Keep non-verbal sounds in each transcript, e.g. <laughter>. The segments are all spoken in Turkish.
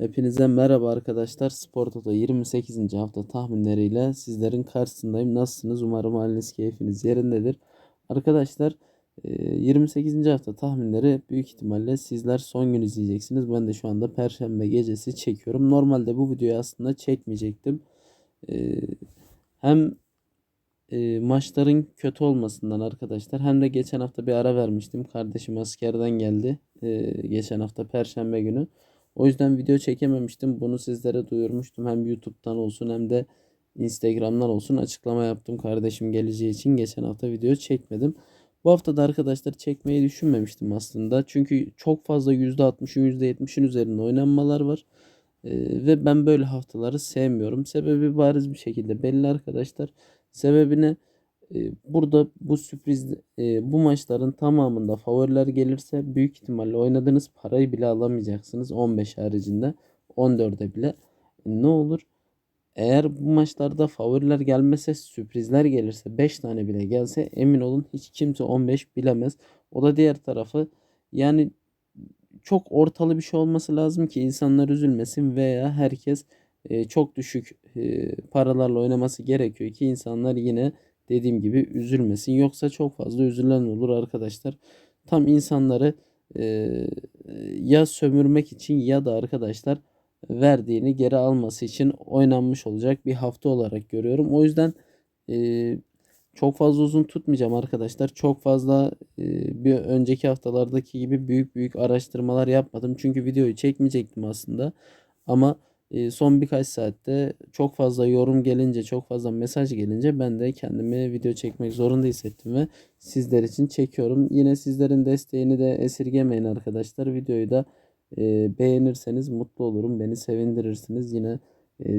Hepinize merhaba arkadaşlar. Spor Toto 28. hafta tahminleriyle sizlerin karşısındayım. Nasılsınız? Umarım haliniz keyfiniz yerindedir. Arkadaşlar e, 28. hafta tahminleri büyük ihtimalle sizler son gün izleyeceksiniz. Ben de şu anda perşembe gecesi çekiyorum. Normalde bu videoyu aslında çekmeyecektim. E, Hem e, maçların kötü olmasından arkadaşlar hem de geçen hafta bir ara vermiştim. Kardeşim askerden geldi. e, geçen hafta perşembe günü. O yüzden video çekememiştim. Bunu sizlere duyurmuştum. Hem YouTube'dan olsun hem de Instagram'dan olsun açıklama yaptım kardeşim geleceği için. Geçen hafta video çekmedim. Bu hafta da arkadaşlar çekmeyi düşünmemiştim aslında. Çünkü çok fazla %60'ın %70'in üzerinde oynanmalar var. Ee, ve ben böyle haftaları sevmiyorum. Sebebi bariz bir şekilde belli arkadaşlar. Sebebine e, burada bu sürpriz e, bu maçların tamamında favoriler gelirse büyük ihtimalle oynadığınız parayı bile alamayacaksınız 15 haricinde 14'e bile. E, ne olur? Eğer bu maçlarda favoriler gelmese sürprizler gelirse 5 tane bile gelse emin olun hiç kimse 15 bilemez. O da diğer tarafı yani çok ortalı bir şey olması lazım ki insanlar üzülmesin veya herkes e, çok düşük paralarla oynaması gerekiyor ki insanlar yine dediğim gibi üzülmesin. Yoksa çok fazla üzülen olur arkadaşlar. Tam insanları e, ya sömürmek için ya da arkadaşlar verdiğini geri alması için oynanmış olacak bir hafta olarak görüyorum. O yüzden e, çok fazla uzun tutmayacağım arkadaşlar. Çok fazla e, bir önceki haftalardaki gibi büyük büyük araştırmalar yapmadım. Çünkü videoyu çekmeyecektim aslında. Ama son birkaç saatte çok fazla yorum gelince, çok fazla mesaj gelince ben de kendimi video çekmek zorunda hissettim ve sizler için çekiyorum. Yine sizlerin desteğini de esirgemeyin arkadaşlar. Videoyu da beğenirseniz mutlu olurum. Beni sevindirirsiniz. Yine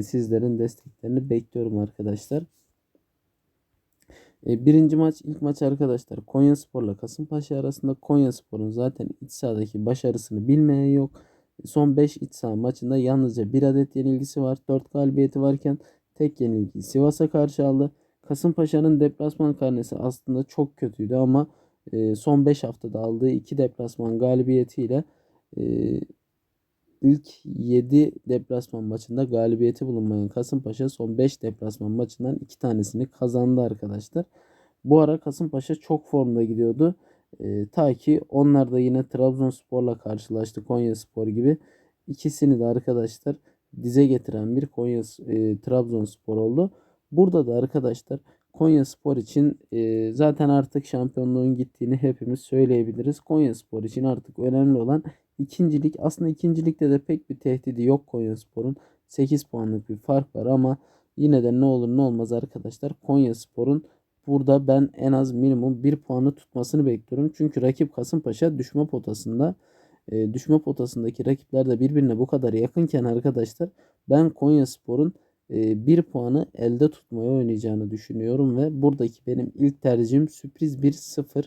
sizlerin desteklerini bekliyorum arkadaşlar. Birinci maç ilk maç arkadaşlar Konya Spor'la Kasımpaşa arasında Konya Spor'un zaten iç sahadaki başarısını bilmeyen yok. Son 5 iç saha maçında yalnızca 1 adet yenilgisi var. 4 galibiyeti varken tek yenilgiyi Sivas'a karşı aldı. Kasımpaşa'nın deplasman karnesi aslında çok kötüydü ama e, son 5 haftada aldığı 2 deplasman galibiyetiyle e, ilk 7 deplasman maçında galibiyeti bulunmayan Kasımpaşa son 5 deplasman maçından 2 tanesini kazandı arkadaşlar. Bu ara Kasımpaşa çok formda gidiyordu. E, ta ki onlar da yine Trabzonspor'la karşılaştı Konya Spor gibi. İkisini de arkadaşlar dize getiren bir Konya e, Trabzonspor oldu. Burada da arkadaşlar Konya Spor için e, zaten artık şampiyonluğun gittiğini hepimiz söyleyebiliriz. Konya Spor için artık önemli olan ikincilik. Aslında ikincilikte de pek bir tehdidi yok Konya Spor'un. 8 puanlık bir fark var ama yine de ne olur ne olmaz arkadaşlar. Konya Spor'un Burada ben en az minimum 1 puanı tutmasını bekliyorum. Çünkü rakip Kasımpaşa düşme potasında. E, düşme potasındaki rakipler de birbirine bu kadar yakınken arkadaşlar ben Konya Spor'un e, 1 puanı elde tutmaya oynayacağını düşünüyorum ve buradaki benim ilk tercihim sürpriz 1-0.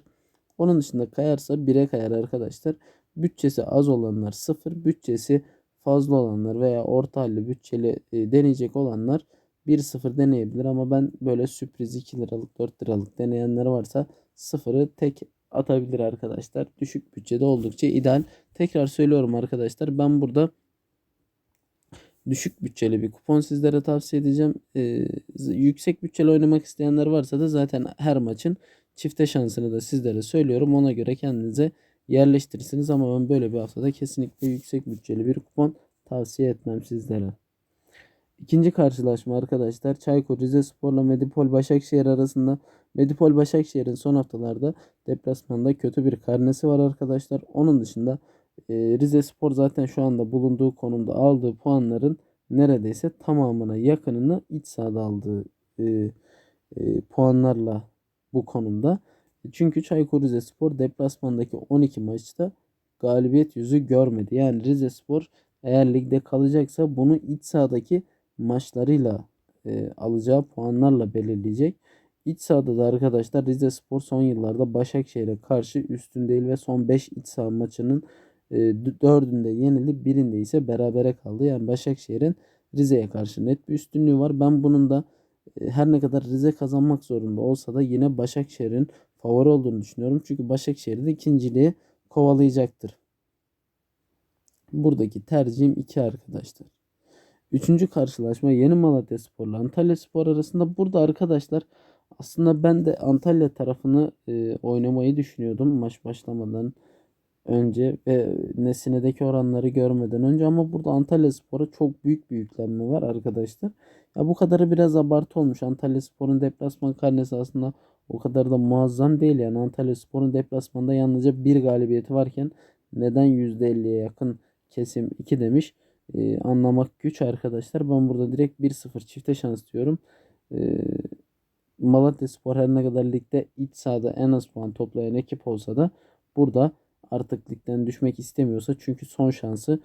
Onun dışında kayarsa 1'e kayar arkadaşlar. Bütçesi az olanlar 0, bütçesi fazla olanlar veya orta halli bütçeli e, deneyecek olanlar 1-0 deneyebilir ama ben böyle sürpriz 2 liralık 4 liralık deneyenler varsa 0'ı tek atabilir arkadaşlar. Düşük bütçede oldukça ideal. Tekrar söylüyorum arkadaşlar ben burada düşük bütçeli bir kupon sizlere tavsiye edeceğim. Ee, yüksek bütçeli oynamak isteyenler varsa da zaten her maçın çifte şansını da sizlere söylüyorum. Ona göre kendinize yerleştirirsiniz ama ben böyle bir haftada kesinlikle yüksek bütçeli bir kupon tavsiye etmem sizlere. İkinci karşılaşma arkadaşlar Çaykur Rizespor'la Medipol Başakşehir arasında. Medipol Başakşehir'in son haftalarda deplasmanda kötü bir karnesi var arkadaşlar. Onun dışında e, Rize Spor zaten şu anda bulunduğu konumda aldığı puanların neredeyse tamamına yakınını iç sahada aldığı e, e, puanlarla bu konumda. Çünkü Çaykur Rizespor deplasmandaki 12 maçta galibiyet yüzü görmedi. Yani Rizespor eğer ligde kalacaksa bunu iç sahadaki maçlarıyla e, alacağı puanlarla belirleyecek. İç sahada da arkadaşlar Rize Spor son yıllarda Başakşehir'e karşı üstün değil ve son 5 iç saha maçının e, 4'ünde yenilip birinde ise berabere kaldı. Yani Başakşehir'in Rize'ye karşı net bir üstünlüğü var. Ben bunun da e, her ne kadar Rize kazanmak zorunda olsa da yine Başakşehir'in favori olduğunu düşünüyorum. Çünkü Başakşehir de ikinciliği kovalayacaktır. Buradaki tercihim 2 arkadaşlar. Üçüncü karşılaşma Yeni Malatya Spor ile Antalya Spor arasında. Burada arkadaşlar aslında ben de Antalya tarafını e, oynamayı düşünüyordum maç başlamadan önce ve Nesine'deki oranları görmeden önce ama burada Antalya Spor'a çok büyük bir yüklenme var arkadaşlar. Ya bu kadarı biraz abartı olmuş. Antalya Spor'un deplasman karnesi aslında o kadar da muazzam değil yani Antalya Spor'un deplasmanda yalnızca bir galibiyeti varken neden %50'ye yakın kesim 2 demiş. Ee, anlamak güç arkadaşlar. Ben burada direkt 1-0 çifte şans diyorum. Ee, Malatya Spor her ne kadar ligde iç sahada en az puan toplayan ekip olsa da burada artık ligden düşmek istemiyorsa çünkü son şansı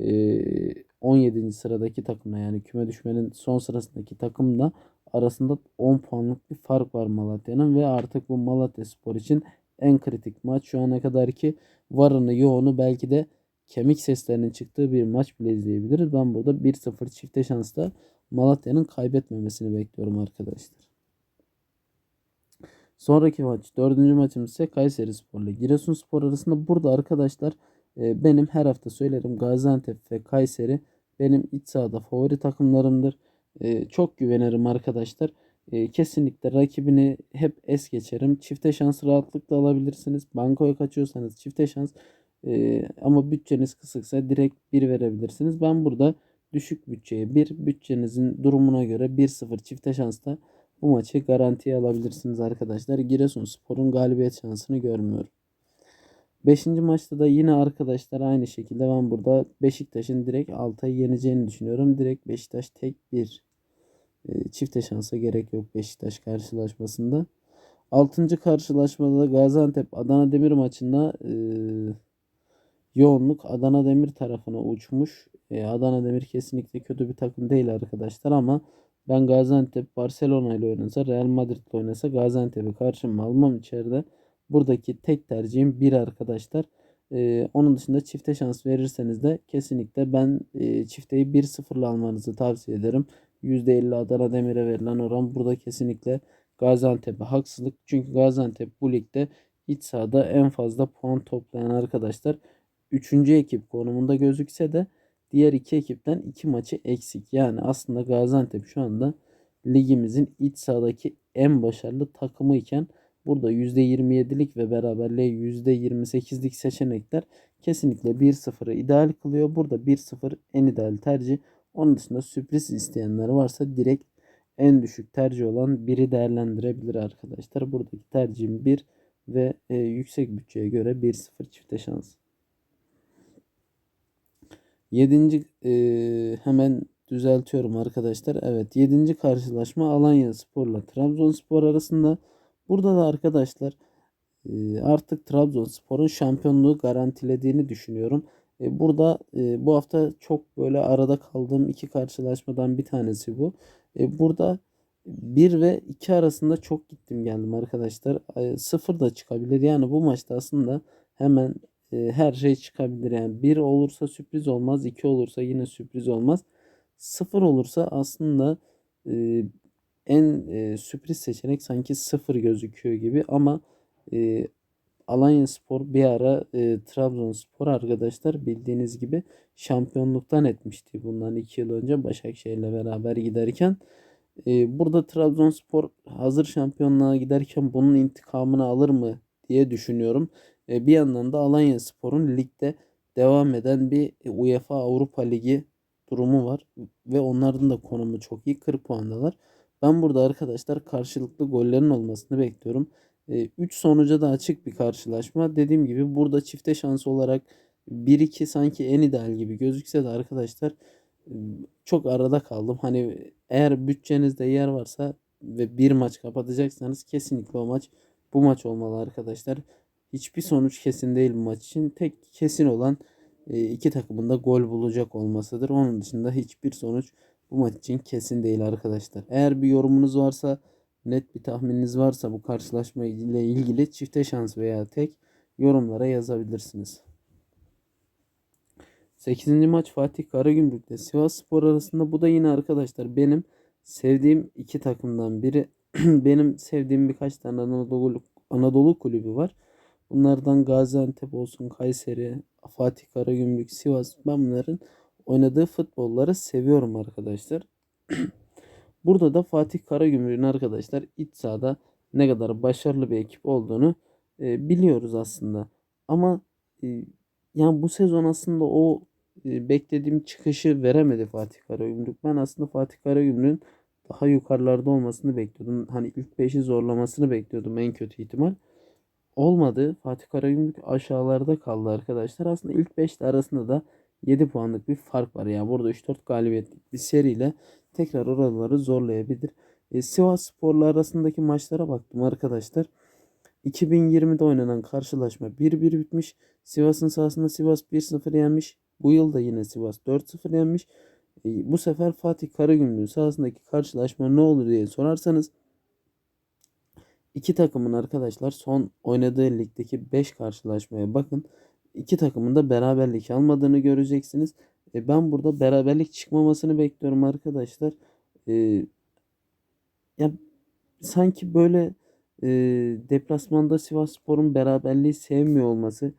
e, 17. sıradaki takımla yani küme düşmenin son sırasındaki takımla arasında 10 puanlık bir fark var Malatya'nın ve artık bu Malatya Spor için en kritik maç şu ana kadar ki varını yoğunu belki de kemik seslerinin çıktığı bir maç bile izleyebiliriz. Ben burada 1-0 çifte şansla Malatya'nın kaybetmemesini bekliyorum arkadaşlar. Sonraki maç dördüncü maçımız ise Kayseri Spor ile Giresun Spor arasında burada arkadaşlar e, benim her hafta söylerim Gaziantep ve Kayseri benim iç sahada favori takımlarımdır. E, çok güvenirim arkadaşlar. E, kesinlikle rakibini hep es geçerim. Çifte şans rahatlıkla alabilirsiniz. Bankoya kaçıyorsanız çifte şans ama bütçeniz kısıksa direkt 1 verebilirsiniz. Ben burada düşük bütçeye 1, bütçenizin durumuna göre 1-0 çifte şansla bu maçı garantiye alabilirsiniz arkadaşlar. Giresunspor'un galibiyet şansını görmüyorum. Beşinci maçta da yine arkadaşlar aynı şekilde ben burada Beşiktaş'ın direkt Altay'ı yeneceğini düşünüyorum. Direkt Beşiktaş tek bir çifte şansa gerek yok Beşiktaş karşılaşmasında. Altıncı karşılaşmada da Gaziantep Adana Demir maçında yoğunluk Adana Demir tarafına uçmuş. E, Adana Demir kesinlikle kötü bir takım değil arkadaşlar ama ben Gaziantep Barcelona ile oynasa Real Madrid ile oynasa Gaziantep'i karşıma almam içeride. Buradaki tek tercihim bir arkadaşlar. Ee, onun dışında çifte şans verirseniz de kesinlikle ben e, çifteyi 1-0'la almanızı tavsiye ederim. %50 Adana Demir'e verilen oran burada kesinlikle Gaziantep'e haksızlık. Çünkü Gaziantep bu ligde iç sahada en fazla puan toplayan arkadaşlar. Üçüncü ekip konumunda gözükse de diğer iki ekipten iki maçı eksik. Yani aslında Gaziantep şu anda ligimizin iç sahadaki en başarılı takımı iken burada %27'lik ve beraberliğe %28'lik seçenekler kesinlikle 1-0'ı ideal kılıyor. Burada 1-0 en ideal tercih. Onun dışında sürpriz isteyenler varsa direkt en düşük tercih olan biri değerlendirebilir arkadaşlar. Buradaki tercihim 1 ve e, yüksek bütçeye göre 1-0 çifte şans. Yedinci e, hemen düzeltiyorum arkadaşlar. Evet yedinci karşılaşma Alanya Spor'la Trabzonspor arasında. Burada da arkadaşlar e, artık Trabzonspor'un şampiyonluğu garantilediğini düşünüyorum. E, burada e, bu hafta çok böyle arada kaldığım iki karşılaşmadan bir tanesi bu. E, burada 1 ve 2 arasında çok gittim geldim arkadaşlar. E, 0 da çıkabilir. Yani bu maçta aslında hemen e, her şey çıkabilir. Yani bir olursa sürpriz olmaz. iki olursa yine sürpriz olmaz. Sıfır olursa aslında e, en e, sürpriz seçenek sanki sıfır gözüküyor gibi ama e, Alanya Spor bir ara Trabzonspor arkadaşlar bildiğiniz gibi şampiyonluktan etmişti bundan iki yıl önce Başakşehir'le beraber giderken. Burada Trabzonspor hazır şampiyonluğa giderken bunun intikamını alır mı diye düşünüyorum. E, bir yandan da Alanya Spor'un ligde devam eden bir UEFA Avrupa Ligi durumu var. Ve onların da konumu çok iyi. 40 puandalar. Ben burada arkadaşlar karşılıklı gollerin olmasını bekliyorum. 3 e, sonuca da açık bir karşılaşma. Dediğim gibi burada çifte şans olarak 1-2 sanki en ideal gibi gözükse de arkadaşlar e, çok arada kaldım. Hani eğer bütçenizde yer varsa ve bir maç kapatacaksanız kesinlikle o maç bu maç olmalı arkadaşlar. Hiçbir sonuç kesin değil bu maç için. Tek kesin olan e, iki takımın da gol bulacak olmasıdır. Onun dışında hiçbir sonuç bu maç için kesin değil arkadaşlar. Eğer bir yorumunuz varsa, net bir tahmininiz varsa bu karşılaşma ile ilgili çifte şans veya tek yorumlara yazabilirsiniz. 8. maç Fatih Karagümrük ile Sivas Spor arasında bu da yine arkadaşlar benim sevdiğim iki takımdan biri. <clears throat> benim sevdiğim birkaç tane Anadolu, Anadolu kulübü var. Bunlardan Gaziantep olsun, Kayseri, Fatih Karagümrük, Sivas ben bunların oynadığı futbolları seviyorum arkadaşlar. <clears throat> Burada da Fatih Karagümrük'ün arkadaşlar iç sahada ne kadar başarılı bir ekip olduğunu e, biliyoruz aslında. Ama e, yani bu sezon aslında o e, beklediğim çıkışı veremedi Fatih Karagümrük. Ben aslında Fatih Karagümrük'ün daha yukarılarda olmasını bekliyordum. Hani ilk 5'i zorlamasını bekliyordum en kötü ihtimal. Olmadı. Fatih Karagümrük aşağılarda kaldı arkadaşlar. Aslında ilk 5 arasında da 7 puanlık bir fark var. Yani burada 3-4 galibiyetlik bir seriyle tekrar oraları zorlayabilir. E, Sivas Spor'la arasındaki maçlara baktım arkadaşlar. 2020'de oynanan karşılaşma 1-1 bitmiş. Sivas'ın sahasında Sivas 1-0 yenmiş. Bu yıl da yine Sivas 4-0 yenmiş. E, bu sefer Fatih Karagümrük'ün sahasındaki karşılaşma ne olur diye sorarsanız iki takımın arkadaşlar son oynadığı ligdeki 5 karşılaşmaya bakın. İki takımın da beraberlik almadığını göreceksiniz. E, ben burada beraberlik çıkmamasını bekliyorum arkadaşlar. E, ya sanki böyle e, deplasmanda Sivasspor'un beraberliği sevmiyor olması.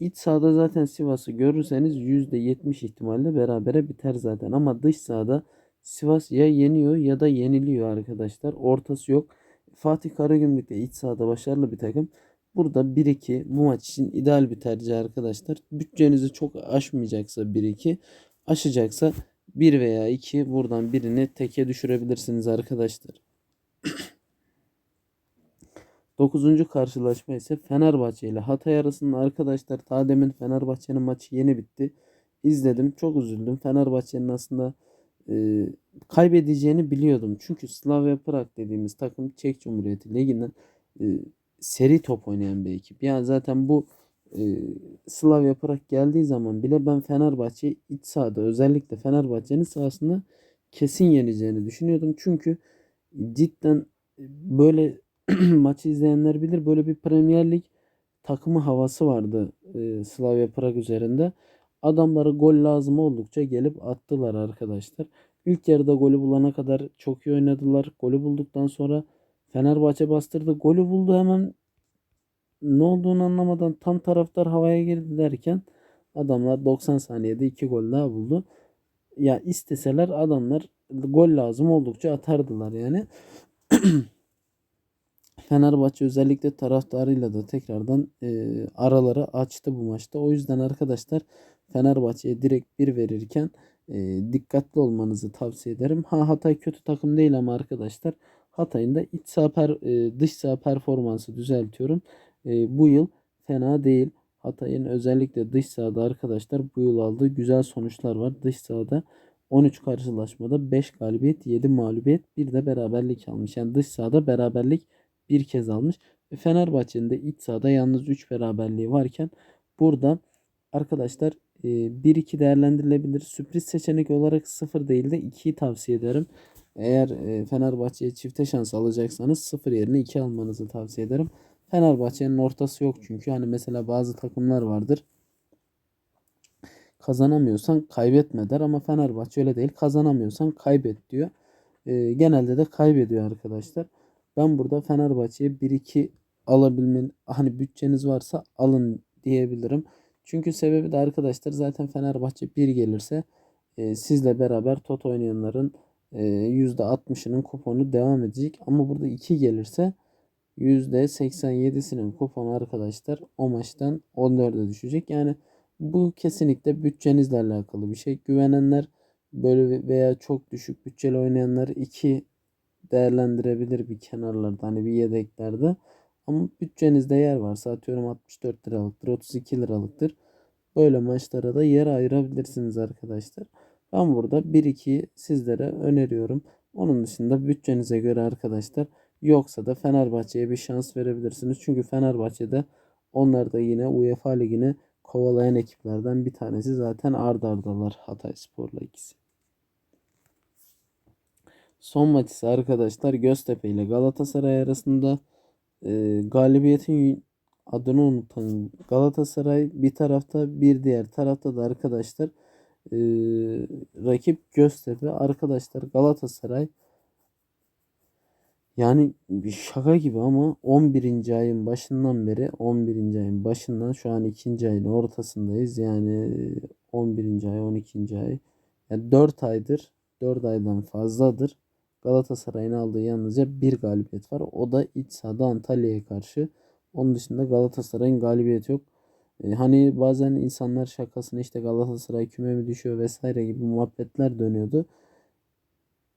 İç sahada zaten Sivas'ı görürseniz %70 ihtimalle berabere biter zaten. Ama dış sahada Sivas ya yeniyor ya da yeniliyor arkadaşlar. Ortası yok. Fatih Karagümrük de iç sahada başarılı bir takım. Burada 1-2 bu maç için ideal bir tercih arkadaşlar. Bütçenizi çok aşmayacaksa 1-2 aşacaksa 1 veya 2 buradan birini teke düşürebilirsiniz arkadaşlar. <clears throat> 9. karşılaşma ise Fenerbahçe ile Hatay arasında arkadaşlar ta demin Fenerbahçe'nin maçı yeni bitti. İzledim çok üzüldüm. Fenerbahçe'nin aslında kaybedeceğini biliyordum. Çünkü Slavia Prag dediğimiz takım Çek Cumhuriyeti Ligi'nden e, seri top oynayan bir ekip. Yani zaten bu e, Slavia geldiği zaman bile ben Fenerbahçe iç sahada özellikle Fenerbahçe'nin sahasında kesin yeneceğini düşünüyordum. Çünkü cidden böyle <clears throat> maçı izleyenler bilir böyle bir Premier Lig takımı havası vardı e, Slavia Prag üzerinde. Adamları gol lazım oldukça gelip attılar arkadaşlar. İlk yarıda golü bulana kadar çok iyi oynadılar. Golü bulduktan sonra Fenerbahçe bastırdı. Golü buldu hemen ne olduğunu anlamadan tam taraftar havaya girdi derken adamlar 90 saniyede 2 gol daha buldu. Ya isteseler adamlar gol lazım oldukça atardılar yani. <clears throat> Fenerbahçe özellikle taraftarıyla da tekrardan e, araları açtı bu maçta. O yüzden arkadaşlar Fenerbahçe'ye direkt bir verirken e, dikkatli olmanızı tavsiye ederim. Ha Hatay kötü takım değil ama arkadaşlar Hatay'ın da iç saha per, e, dış saha performansı düzeltiyorum. E, bu yıl fena değil. Hatay'ın özellikle dış sahada arkadaşlar bu yıl aldığı güzel sonuçlar var. Dış sahada 13 karşılaşmada 5 galibiyet, 7 mağlubiyet, bir de beraberlik almış. Yani dış sahada beraberlik bir kez almış. Ve Fenerbahçe'nin de iç sahada yalnız 3 beraberliği varken burada arkadaşlar 1-2 değerlendirilebilir. Sürpriz seçenek olarak 0 değil de 2'yi tavsiye ederim. Eğer Fenerbahçe'ye çifte şans alacaksanız 0 yerine 2 almanızı tavsiye ederim. Fenerbahçe'nin ortası yok çünkü. Hani mesela bazı takımlar vardır. Kazanamıyorsan kaybetme der ama Fenerbahçe öyle değil. Kazanamıyorsan kaybet diyor. E, genelde de kaybediyor arkadaşlar. Ben burada Fenerbahçe'ye 1-2 alabilmen hani bütçeniz varsa alın diyebilirim. Çünkü sebebi de arkadaşlar zaten Fenerbahçe 1 gelirse e, sizle beraber tot oynayanların e, %60'ının kuponu devam edecek. Ama burada 2 gelirse %87'sinin kuponu arkadaşlar o maçtan 14'e düşecek. Yani bu kesinlikle bütçenizle alakalı bir şey. Güvenenler böyle veya çok düşük bütçeli oynayanlar 2 değerlendirebilir bir kenarlarda hani bir yedeklerde. Ama bütçenizde yer varsa atıyorum 64 liralıktır 32 liralıktır. Böyle maçlara da yer ayırabilirsiniz arkadaşlar. Ben burada 1-2 sizlere öneriyorum. Onun dışında bütçenize göre arkadaşlar yoksa da Fenerbahçe'ye bir şans verebilirsiniz. Çünkü Fenerbahçe'de onlar da yine UEFA Ligi'ni kovalayan ekiplerden bir tanesi zaten ard ardalar Hatay Spor'la ikisi. Son maç ise arkadaşlar Göztepe ile Galatasaray arasında e, galibiyetin adını unutan Galatasaray bir tarafta bir diğer tarafta da arkadaşlar e, rakip Göztepe arkadaşlar Galatasaray Yani bir şaka gibi ama 11. ayın başından beri 11. ayın başından şu an 2. ayın ortasındayız. Yani 11. ay 12. ay yani 4 aydır 4 aydan fazladır Galatasaray'ın aldığı yalnızca bir galibiyet var. O da iç sahada Antalya'ya karşı. Onun dışında Galatasaray'ın galibiyeti yok. E, hani bazen insanlar şakasını işte Galatasaray küme mi düşüyor vesaire gibi muhabbetler dönüyordu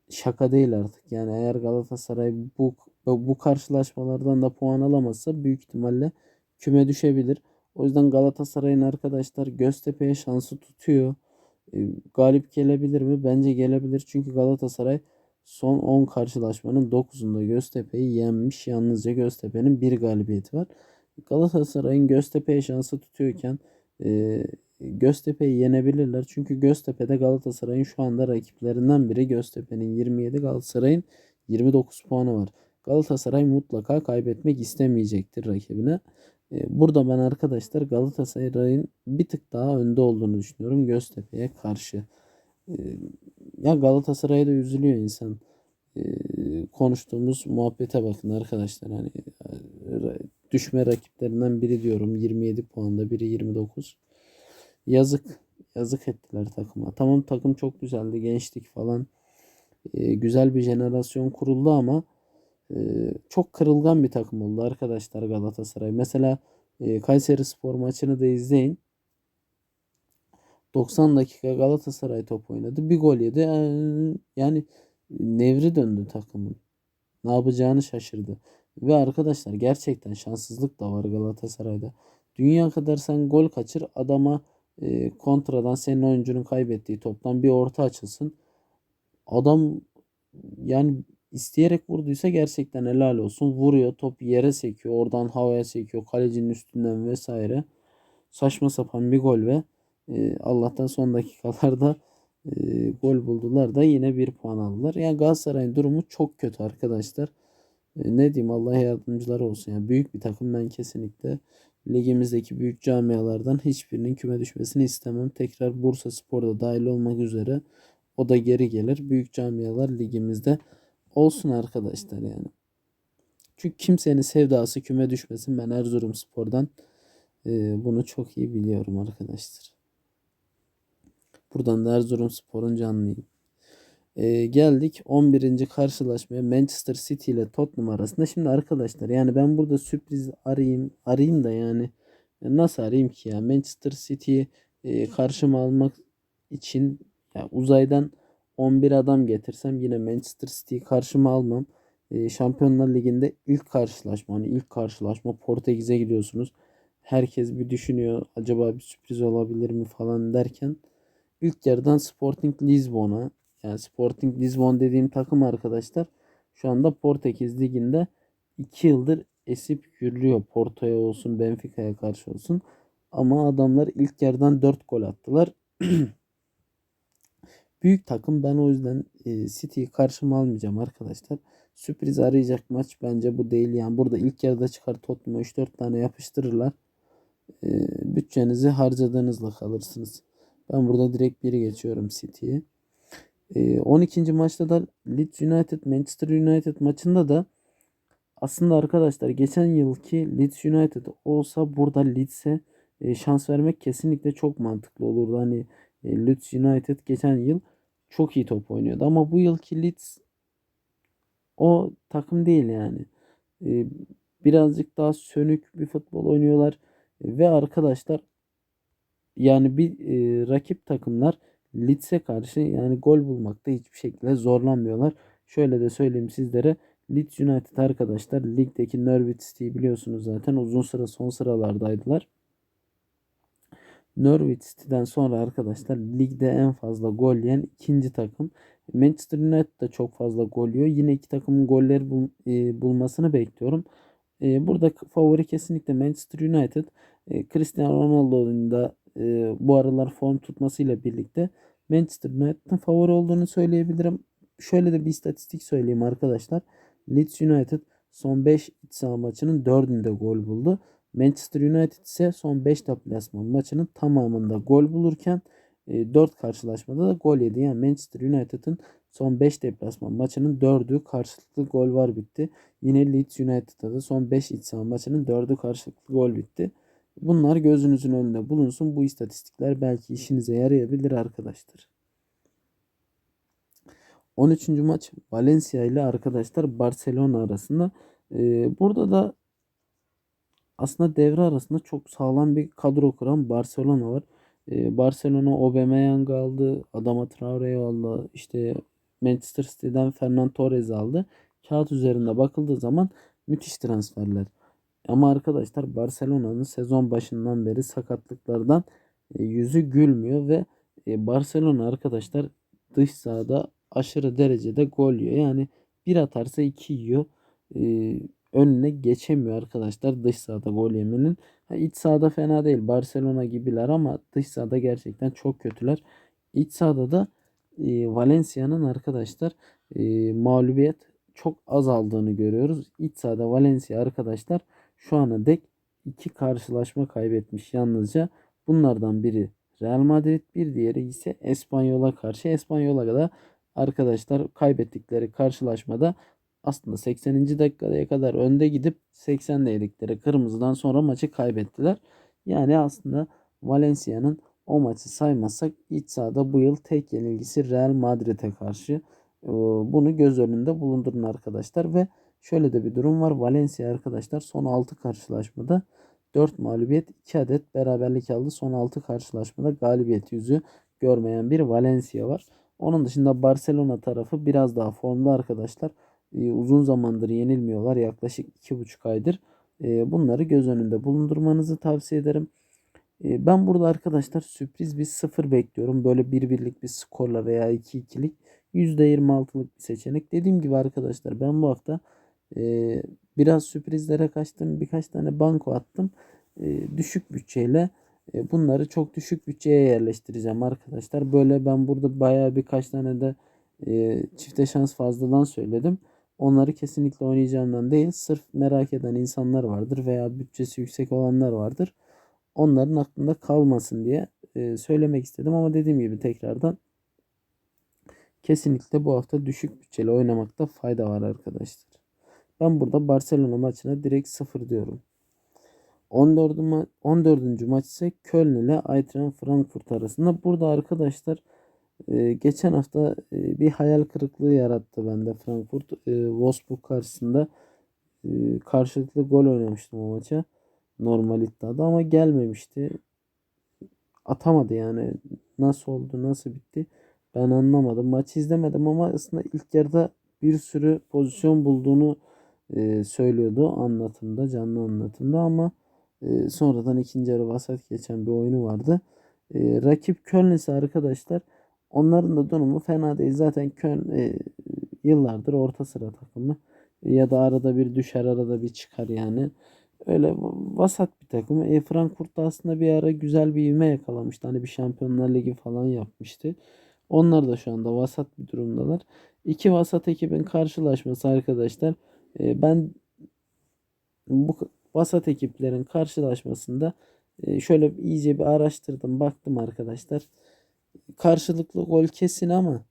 şaka değil artık. Yani eğer Galatasaray bu bu karşılaşmalardan da puan alamazsa büyük ihtimalle küme düşebilir. O yüzden Galatasaray'ın arkadaşlar Göztepe'ye şansı tutuyor. E, galip gelebilir mi? Bence gelebilir. Çünkü Galatasaray son 10 karşılaşmanın 9'unda Göztepe'yi yenmiş. Yalnızca Göztepe'nin bir galibiyeti var. Galatasaray'ın Göztepe'ye şansı tutuyorken e, Göztepe'yi yenebilirler. Çünkü Göztepe'de Galatasaray'ın şu anda rakiplerinden biri Göztepe'nin 27 Galatasaray'ın 29 puanı var. Galatasaray mutlaka kaybetmek istemeyecektir rakibine. Ee, burada ben arkadaşlar Galatasaray'ın bir tık daha önde olduğunu düşünüyorum Göztepe'ye karşı. Ee, ya Galatasaray'a da üzülüyor insan. Ee, konuştuğumuz muhabbete bakın arkadaşlar. Hani e, düşme rakiplerinden biri diyorum 27 puanda biri 29. Yazık. Yazık ettiler takıma. Tamam takım çok güzeldi. Gençlik falan. E, güzel bir jenerasyon kuruldu ama e, çok kırılgan bir takım oldu arkadaşlar Galatasaray. Mesela e, Kayseri Spor maçını da izleyin. 90 dakika Galatasaray top oynadı. Bir gol yedi. E, yani nevri döndü takımın. Ne yapacağını şaşırdı. Ve arkadaşlar gerçekten şanssızlık da var Galatasaray'da. Dünya kadar sen gol kaçır adama e, kontradan senin oyuncunun kaybettiği toptan bir orta açılsın. Adam yani isteyerek vurduysa gerçekten helal olsun. Vuruyor top yere sekiyor. Oradan havaya sekiyor. Kalecinin üstünden vesaire. Saçma sapan bir gol ve e, Allah'tan son dakikalarda e, gol buldular da yine bir puan aldılar. Yani Galatasaray'ın durumu çok kötü arkadaşlar. E, ne diyeyim Allah yardımcılar olsun. Yani büyük bir takım ben kesinlikle ligimizdeki büyük camialardan hiçbirinin küme düşmesini istemem. Tekrar Bursa Spor'da dahil olmak üzere o da geri gelir. Büyük camialar ligimizde olsun arkadaşlar yani. Çünkü kimsenin sevdası küme düşmesin. Ben Erzurum Spor'dan e, bunu çok iyi biliyorum arkadaşlar. Buradan da Erzurum Spor'un canlıyım. E, geldik 11. karşılaşmaya Manchester City ile Tottenham arasında. Şimdi arkadaşlar yani ben burada sürpriz arayayım arayayım da yani nasıl arayayım ki ya Manchester City e, karşıma almak için ya uzaydan 11 adam getirsem yine Manchester City'yi karşıma almam. E, Şampiyonlar Ligi'nde ilk karşılaşma hani ilk karşılaşma Portekiz'e gidiyorsunuz. Herkes bir düşünüyor acaba bir sürpriz olabilir mi falan derken ilk yarıdan Sporting Lisbon'a yani Sporting Lisbon dediğim takım arkadaşlar şu anda Portekiz Ligi'nde 2 yıldır esip yürüyor. Porto'ya olsun Benfica'ya karşı olsun. Ama adamlar ilk yarıdan 4 gol attılar. <clears throat> Büyük takım ben o yüzden e, City'yi karşıma almayacağım arkadaşlar. Sürpriz arayacak maç bence bu değil. Yani burada ilk yarıda çıkar Tottenham'a 3-4 tane yapıştırırlar. E, bütçenizi harcadığınızla kalırsınız. Ben burada direkt biri geçiyorum City'yi. 12. Ee, maçta da Leeds United Manchester United maçında da aslında arkadaşlar geçen yılki Leeds United olsa burada Leeds'e e, şans vermek kesinlikle çok mantıklı olurdu. Hani e, Leeds United geçen yıl çok iyi top oynuyordu ama bu yılki Leeds o takım değil yani. E, birazcık daha sönük bir futbol oynuyorlar ve arkadaşlar yani bir rakip takımlar Leeds'e karşı yani gol bulmakta hiçbir şekilde zorlanmıyorlar. Şöyle de söyleyeyim sizlere. Leeds United arkadaşlar ligdeki Norwich City'yi biliyorsunuz zaten uzun süre son sıralardaydılar. Norwich City'den sonra arkadaşlar ligde en fazla gol yiyen ikinci takım. Manchester United da çok fazla gol yiyor. Yine iki takımın golleri bul, e, bulmasını bekliyorum. E, burada favori kesinlikle Manchester United. E, Cristiano Ronaldo'nun da e, bu aralar form tutmasıyla birlikte Manchester United'ın favori olduğunu söyleyebilirim. Şöyle de bir istatistik söyleyeyim arkadaşlar. Leeds United son 5 iç saha maçının 4'ünde gol buldu. Manchester United ise son 5 deplasman maçının tamamında gol bulurken 4 karşılaşmada da gol yedi. Yani Manchester United'ın son 5 deplasman maçının 4'ü karşılıklı gol var bitti. Yine Leeds United'da da son 5 iç saha maçının 4'ü karşılıklı gol bitti. Bunlar gözünüzün önünde bulunsun. Bu istatistikler belki işinize yarayabilir arkadaşlar. 13. maç Valencia ile arkadaşlar Barcelona arasında. Ee, burada da aslında devre arasında çok sağlam bir kadro kuran Barcelona var. Ee, Barcelona Aubameyang aldı, Adama Traore'yi aldı, işte Manchester City'den Fernan Torres aldı. Kağıt üzerinde bakıldığı zaman müthiş transferler. Ama arkadaşlar Barcelona'nın sezon başından beri sakatlıklardan e, yüzü gülmüyor ve e, Barcelona arkadaşlar dış sahada aşırı derecede gol yiyor. Yani bir atarsa iki yiyor. E, önüne geçemiyor arkadaşlar dış sahada gol yemenin. Ha, iç sahada fena değil. Barcelona gibiler ama dış sahada gerçekten çok kötüler. İç sahada da e, Valencia'nın arkadaşlar e, mağlubiyet çok azaldığını görüyoruz. İç sahada Valencia arkadaşlar şu ana dek iki karşılaşma kaybetmiş yalnızca. Bunlardan biri Real Madrid bir diğeri ise Espanyol'a karşı. Espanyol'a da arkadaşlar kaybettikleri karşılaşmada aslında 80. dakikaya kadar önde gidip 80'de yedikleri kırmızıdan sonra maçı kaybettiler. Yani aslında Valencia'nın o maçı saymazsak iç sahada bu yıl tek yenilgisi Real Madrid'e karşı. Bunu göz önünde bulundurun arkadaşlar ve şöyle de bir durum var. Valencia arkadaşlar son 6 karşılaşmada 4 mağlubiyet 2 adet beraberlik aldı. Son 6 karşılaşmada galibiyet yüzü görmeyen bir Valencia var. Onun dışında Barcelona tarafı biraz daha formlu arkadaşlar. Ee, uzun zamandır yenilmiyorlar. Yaklaşık 2,5 aydır. Ee, bunları göz önünde bulundurmanızı tavsiye ederim. Ee, ben burada arkadaşlar sürpriz bir sıfır bekliyorum. Böyle bir birlik bir skorla veya 2-2'lik %26'lık bir seçenek. Dediğim gibi arkadaşlar ben bu hafta e, biraz sürprizlere kaçtım. Birkaç tane banko attım. E, düşük bütçeyle e, bunları çok düşük bütçeye yerleştireceğim arkadaşlar. Böyle ben burada bayağı birkaç tane de e, çifte şans fazladan söyledim. Onları kesinlikle oynayacağımdan değil. Sırf merak eden insanlar vardır veya bütçesi yüksek olanlar vardır. Onların aklında kalmasın diye e, söylemek istedim ama dediğim gibi tekrardan kesinlikle bu hafta düşük bütçeli oynamakta fayda var arkadaşlar. Ben burada Barcelona maçına direkt 0 diyorum. 14. Ma 14. maç ise Köln ile Eintracht Frankfurt arasında. Burada arkadaşlar e, geçen hafta e, bir hayal kırıklığı yarattı bende Frankfurt. E, Wolfsburg karşısında e, karşılıklı gol oynamıştım o maça. Normal iddiada ama gelmemişti. Atamadı yani. Nasıl oldu, nasıl bitti ben anlamadım. Maçı izlemedim ama aslında ilk yarıda bir sürü pozisyon bulduğunu e, söylüyordu anlatımda, canlı anlatımda ama e, sonradan ikinci yarı vasat geçen bir oyunu vardı. E, rakip Köln ise arkadaşlar onların da durumu fena değil. Zaten Köln e, yıllardır orta sıra takımı ya da arada bir düşer arada bir çıkar yani. Öyle vasat bir takım. E, Frankfurt da aslında bir ara güzel bir ivme yakalamıştı. Hani bir Şampiyonlar Ligi falan yapmıştı. Onlar da şu anda vasat bir durumdalar. İki vasat ekibin karşılaşması arkadaşlar. E, ben bu vasat ekiplerin karşılaşmasında e, şöyle iyice bir araştırdım baktım arkadaşlar. Karşılıklı gol kesin ama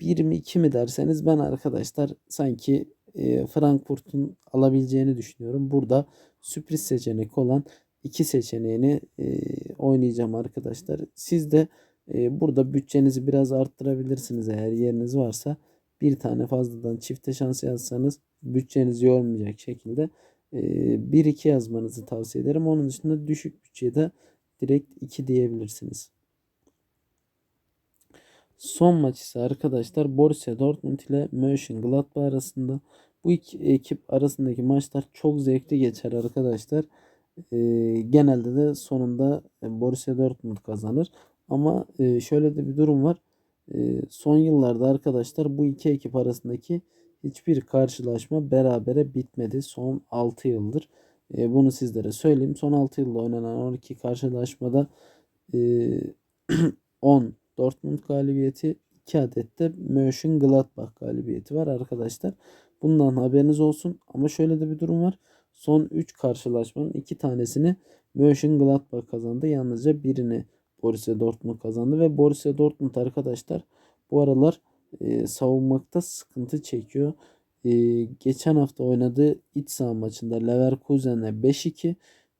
bir mi iki mi derseniz ben arkadaşlar sanki e, Frankfurt'un alabileceğini düşünüyorum. Burada sürpriz seçenek olan iki seçeneğini oynayacağım arkadaşlar. Siz de burada bütçenizi biraz arttırabilirsiniz eğer yeriniz varsa. Bir tane fazladan çifte şans yazsanız bütçenizi yormayacak şekilde 1-2 yazmanızı tavsiye ederim. Onun dışında düşük bütçede direkt 2 diyebilirsiniz. Son maç ise arkadaşlar Borussia Dortmund ile Mönchengladbach arasında. Bu iki ekip arasındaki maçlar çok zevkli geçer arkadaşlar. E, genelde de sonunda Borussia Dortmund kazanır. Ama e, şöyle de bir durum var. E, son yıllarda arkadaşlar bu iki ekip arasındaki hiçbir karşılaşma berabere bitmedi. Son 6 yıldır. E, bunu sizlere söyleyeyim. Son 6 yılda oynanan 12 karşılaşmada e, <clears throat> 10 Dortmund galibiyeti 2 adet de Mönchengladbach galibiyeti var arkadaşlar. Bundan haberiniz olsun. Ama şöyle de bir durum var. Son 3 karşılaşmanın 2 tanesini Mönchengladbach kazandı. Yalnızca birini Borussia Dortmund kazandı ve Borussia Dortmund arkadaşlar bu aralar e, savunmakta sıkıntı çekiyor. E, geçen hafta oynadığı iç saha maçında Leverkusen'le 5-2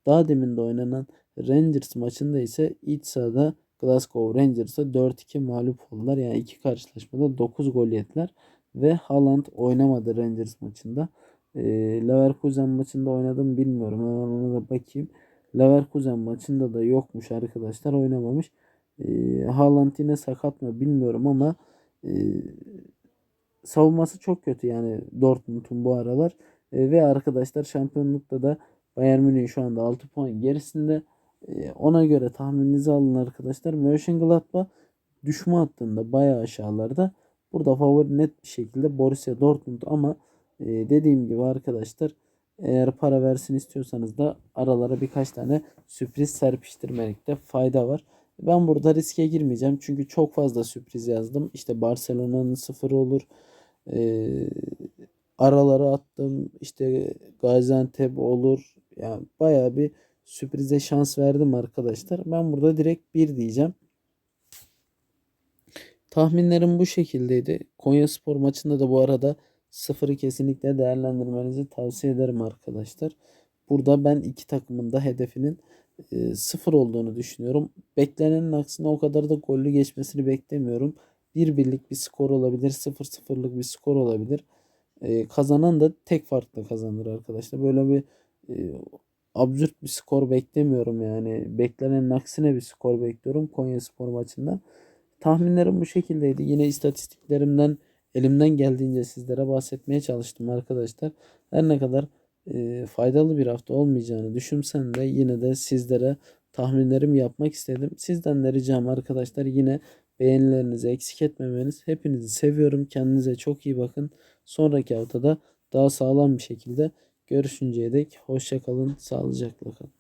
daha demin de oynanan Rangers maçında ise iç sahada Glasgow Rangers'a 4-2 mağlup oldular. Yani iki karşılaşmada 9 gol yediler ve Haaland oynamadı Rangers maçında. E, Leverkusen maçında oynadım bilmiyorum. Hemen ona da bakayım. Leverkusen maçında da yokmuş arkadaşlar oynamamış. E, Haaland yine sakat mı bilmiyorum ama e, savunması çok kötü yani Dortmund'un bu aralar. E, ve arkadaşlar şampiyonlukta da Bayern Münih şu anda 6 puan gerisinde. E, ona göre tahmininizi alın arkadaşlar. Mönchengladbach düşme hattında bayağı aşağılarda. Burada favori net bir şekilde Borussia Dortmund ama e, dediğim gibi arkadaşlar eğer para versin istiyorsanız da aralara birkaç tane sürpriz serpiştirmekte fayda var. Ben burada riske girmeyeceğim çünkü çok fazla sürpriz yazdım. İşte Barcelona'nın sıfır olur. Ee, aralara attım. İşte Gaziantep olur. Yani bayağı bir sürprize şans verdim arkadaşlar. Ben burada direkt 1 diyeceğim. Tahminlerim bu şekildeydi. Konya Spor maçında da bu arada sıfırı kesinlikle değerlendirmenizi tavsiye ederim arkadaşlar. Burada ben iki takımın da hedefinin e, sıfır olduğunu düşünüyorum. Beklenenin aksine o kadar da gollü geçmesini beklemiyorum. Bir birlik bir skor olabilir. Sıfır sıfırlık bir skor olabilir. E, kazanan da tek farkla kazanır arkadaşlar. Böyle bir e, absürt bir skor beklemiyorum yani. Beklenenin aksine bir skor bekliyorum Konya Spor maçında. Tahminlerim bu şekildeydi. Yine istatistiklerimden elimden geldiğince sizlere bahsetmeye çalıştım arkadaşlar. Her ne kadar e, faydalı bir hafta olmayacağını düşünsem de yine de sizlere tahminlerimi yapmak istedim. Sizden de ricam arkadaşlar yine beğenilerinizi eksik etmemeniz. Hepinizi seviyorum. Kendinize çok iyi bakın. Sonraki haftada daha sağlam bir şekilde görüşünceye dek hoşçakalın, sağlıcakla kalın.